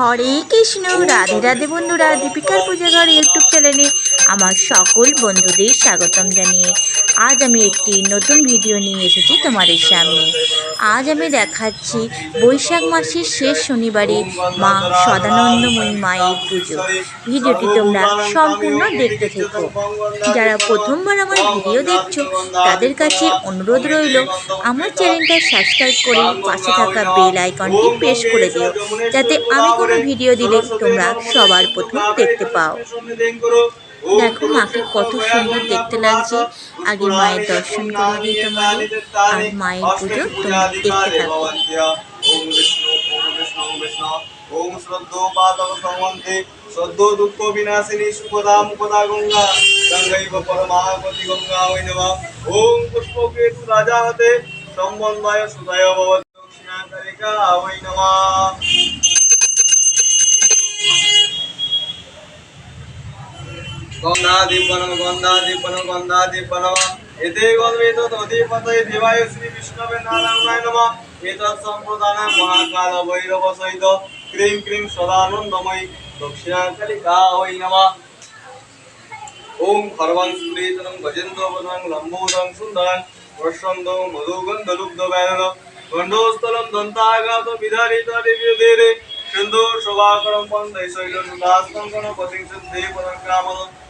হরে কৃষ্ণ, রাধে রাধে বন্ধুরা, দীপিকার পূজা ঘর ইউটিউব চ্যানেলে আমার সকল বন্ধুদের স্বাগতম জানিয়ে আজ আমি একটি নতুন ভিডিও নিয়ে এসেছি তোমাদের সামনে। আজ আমি দেখাচ্ছি বৈশাখ মাসের শেষ শনিবারে মা সদানন্দময়ী মায়ের পুজো। ভিডিওটি তোমরা সম্পূর্ণ দেখতে থেকো। যারা প্রথমবার আমার ভিডিও দেখছ, তাদের কাছে অনুরোধ রইল, আমার চ্যানেলটা সাবস্ক্রাইব করে পাশে থাকা বেল আইকনটি প্রেস করে দিও, যাতে আমি কোনো ভিডিও দিলে তোমরা সবার প্রথম দেখতে পাও। দেখো, মাকে কত সুন্দর দেখতে লাগছে। আগে মায়ের দর্শন করে দিই তোমাদের, আর মায়ের পুজো তোমরা দেখতে থাকো। ওম বিষ্ণু ওম বিষ্ণু ওম বিষ্ণু। ওম শ্রদ্ধো পাতক সংবন্ধে দুঃখ বিনাশিনী সুপদা মুপদা গঙ্গা। পরমাগতি গঙ্গা ওম পুষ্পকেতু রাজা হতে দক্ষিণাকারিকা গন্ধাদীপনম গন্ধাদীপনম গন্ধাদীপনম এতে গন্ধিত দধিপতয়ে দেবায় শ্রী বিষ্ণবে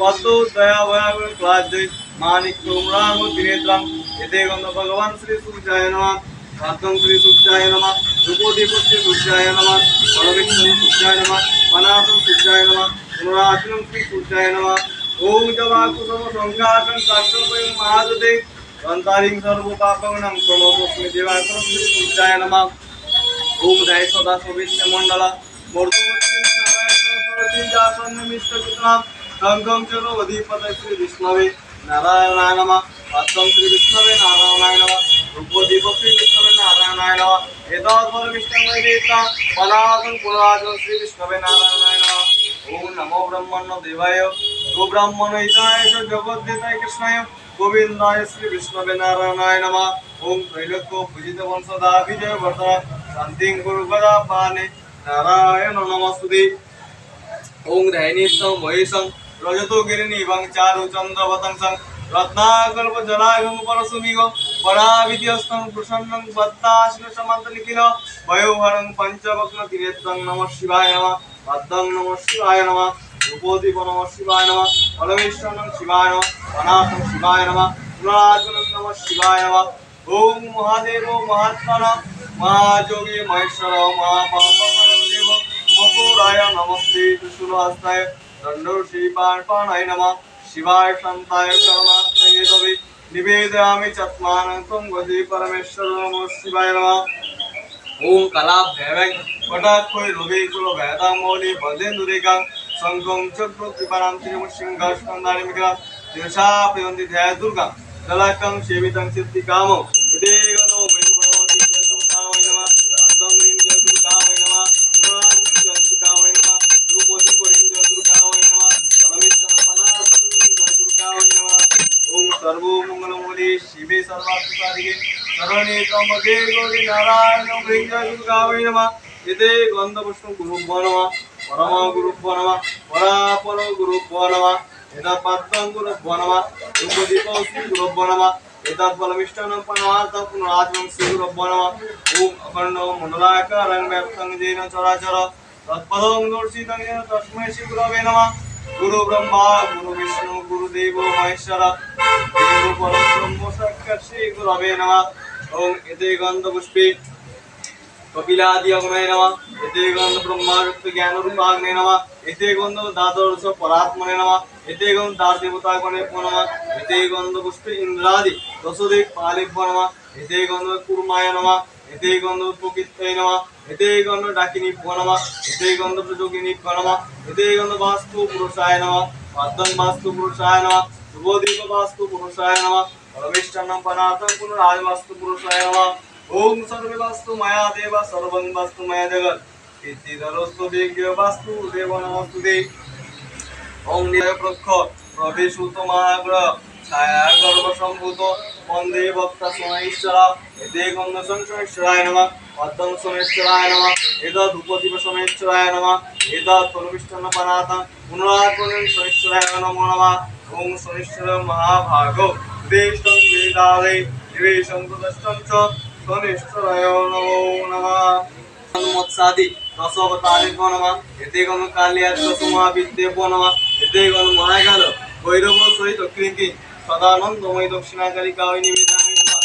পদ্মো দয়া ভয়াগুণ ক্লাদ্যৈ মানিক্য মৃণাঙ্গ ত্রিনেত্রং এতে গন্ধ ভগবান শ্রী সূর্যায় নমঃ। পাদ্মং শ্রী সূর্যায় নমঃ। রূপদীপ শ্রী সূর্যায় নমঃ। পরবিষ্ণু সূর্যায় নমঃ। অনাথং সূর্যায় নমঃ। পুনরাচনং শ্রী সূর্যায় নমঃ। ওম জবাকুসুম সংঘাতং কাশ্যপয়ং মহাদতে দন্তারিং সর্বপাপগণং প্রণমস্মি দেবাকরং শ্রী সূর্যায় নমঃ। ওম জয় সদা সবিষ্ণ মণ্ডল মর্দবতী নারায়ণ সরস্বতী যাসন মিষ্ট কৃষ্ণাম। শঙ্খং চ অধিপত শ্রী বিষ্ণবে নারায়ণায় নমঃ পাত্রং শ্রী বিষ্ণবে নারায়ণায় নমঃ রূপদীপ শ্রী বিষ্ণবে নারায়ণায় নমঃ এতদ্বর বিষ্ণবে দেবতা পনাতং পুরাতং শ্রী বিষ্ণবে নারায়ণায় নমঃ ওম নমো ব্রহ্মণ্য দেবায় গো ব্রাহ্মণ হিতায় চ জগদ্ধিতায় কৃষ্ণায় গোবিন্দায় শ্রী বিষ্ণবে নারায়ণায় নমঃ ওম ত্রৈলোক্য পূজিত বংশদা বিজয় বর্ধনা শান্তিং গুরু গদা পানে নারায়ণ রজতো গিরিনিভং চারু চন্দ্রবতংসং রত্নাকল্প জলাগম পরশুমিগ পরাবিদ্যস্তং প্রসন্নং পদ্মাসন সমান্তলিখিল বয়োহরং পঞ্চবক্ন ত্রিনেত্রং নমঃ শিবায় নমঃ, পদ্মং নমঃ শিবায় নমঃ, রূপদীপ নমঃ শিবায় নমঃ, পরমেশ্বরং শিবায় নমঃ, অনাথং শিবায় নমঃ পুরাতনং নমঃ শিবায় নমঃ ওম মহাদেব মহাত্মন, মহাযোগী মহেশ্বর মহাপাপদেব মকুরায় নমস্তে, ত্রিশূলহস্তায়। দণ্ডর্ষি পার্পণায় নমঃ। শিবায় শান্তায় করুণাত্ময়ে তবে নিবেদয়ামি চত্মানং ত্বং গতি পরমেশ্বর নমঃ শিবায় নমঃ। ওম কলাভ্যাং কটাক্ষয় রবি কুল ভেদাং মৌলি বন্দেন্দুরেগাং শঙ্খং চক্র কৃপানাম ত্রিমুখ সিংহ স্কন্দানি মিগ্রাম তিরসা প্রিয়ন্তি ধ্যায় দুর্গা দলাকং সেবিতং সিদ্ধি কাম উদে ওম সর্বমঙ্গলমূলে শিবে সর্বাত্মসারিকে শরণে ত্রম্বকে গৌরী নারায়ণ লিং জয় দুর্গা ওই নমঃ এতে গন্ধপুষ্প গুরুভ্য নমঃ পরম গুরুভ্য নমঃ পরাপর গুরুভ্য নমঃ এদা পাদ্মং গুরুভ্য নমঃ রূপদীপ শ্রী গুরুভ্য নমঃ এতৎ ফলমিষ্টং পরমার্থং পুনরাজমং শ্রী গুরুভ্য নমঃ ওম অখণ্ড মণ্ডলাকারং ব্যাপ্তং গুরুদেব মহেশ্বর, দেব পরম ব্রহ্ম সাক্ষাৎ শ্রী গুরবে নমঃ। ওম এতে গন্ধপুষ্পে কপিলাদি অগ্নয় নমঃ। এতে গন্ধ ব্রহ্মাযুক্ত জ্ঞান রূপাগ্নে নমঃ। এতে গন্ধ দ্বাদশ পরাত্মনে নমঃ। এতে গন্ধ দ্বার দেবতা গণে নমঃ। এতে গন্ধ পুষ্পে ইন্দ্রাদি দশদিক পালিভ্য নমঃ। এতে গন্ধ কুর্মায় নমঃ। এতে গন্ধ প্রকৃতয় নমঃ। এতে গন্ধ ডাকিনী নমঃ। এতে গন্ধ প্রযোগিনী নমঃ। এতে গন্ধ বাস্তু পুরুষায় নমঃ। পদ্মং বাস্তু পুরুষায় নমঃ। শুভদীপ বাস্তু পুরুষায় নমঃ। পরমেষ্টান্নম পনাতং পুনরাজ বাস্তু পুরুষায় নমঃ। ওম সর্বে বাস্তু মায়া দেব, সর্বং বাস্তু মায়া জগৎ ইতিধরস্তু দিগ্য বাস্তু, দেব নমস্তুতে ওম নিরয় প্রক্ষ প্রবেশুত বন্দে ভক্তা সোমেশ্বর এতে গন্ধ সোমেশ্বরায় নমঃ পদ্মং সোমেশ্বরায় নমঃ এতদ উপদীপ সোমেশ্বরায় নমঃ এতদ পরমিষ্টান্ন পনাতং পুনরাত্মনিং সোমেশ্বরায় নমো নমঃ ওম সোমেশ্বর মহাভাগ। দেশং বেদারে নিবেশং প্রদষ্টং চ সোমেশ্বরায় নমো নমঃ। মৎসাদি দশবতারে নমঃ, এতে গণ কালিয়াত্ম সমাবিদ্যে নমঃ, এতে গণ মহাকাল ভৈরব সহিত কৃতি সদানন্দময় নিবেদামি নমঃ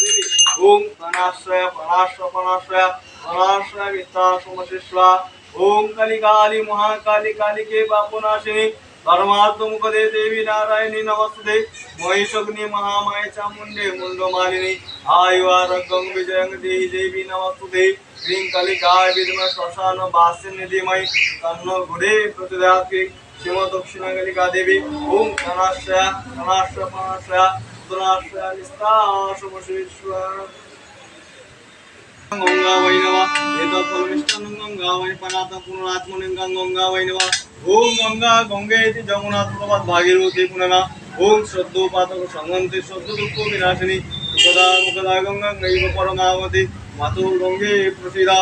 দেবী ওম প্রাণাশ্রয় প্রাণাশ্রয় প্রাণাশ্রয় প্রাণাশ্রয় মিথ্যা সমশেষ্বা ওম কালী কালী, মহাকালী কালীকে পাপনাশিনী ধর্মাত্মুখদে দেবী নারায়ণী নমস্তে মহিষগ্নি মহামায় চামুণ্ডে মুন্ডমালিনী আয়ু আরোগ্যং বিজয়ং দেহি দেবী শ্রীম দক্ষিণা কালিকা দেবী ওম ধনাশ্রয়া, ধনাশ্রয় প্রাণাশ্রয়া ধনাশ্রয়া নিস্তাশমশেশ্বর গঙ্গা বৈ নমঃ। এতৎ ফলমিষ্টান্নং গঙ্গা বৈ পানাত পুনরাত্মলিঙ্গং গঙ্গা বৈ নমঃ। ওম গঙ্গা গঙ্গেতি যমুনা প্রপাত ভাগীরথী পুননা ওম শ্রদ্ধোপাতক সংহন্তি শ্রদ্ধ দুঃখ বিনাশিনী। সুখদা মুখদা গঙ্গা গৈব পরমাবতী মাতু গঙ্গে প্রসিদা।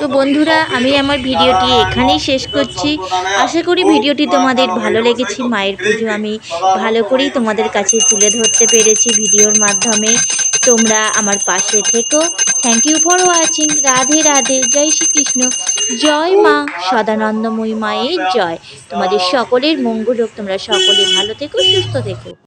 তো বন্ধুরা আমি আমার ভিডিওটি এখানেই শেষ করছি। আশা করি ভিডিওটি তোমাদের ভালো লেগেছে। মায়ের পুজো আমি ভালো করেই তোমাদের কাছে তুলে ধরতে পেরেছি ভিডিওর মাধ্যমে। তোমরা আমার পাশে থেকো। Thank you for watching Radhe Radhe. জয় শ্রীকৃষ্ণ। জয় মা। সদানন্দময়ী মায়ের জয়। তোমাদের সকলের মঙ্গল হোক। তোমরা সকলে ভালো থেকো সুস্থ থেকো।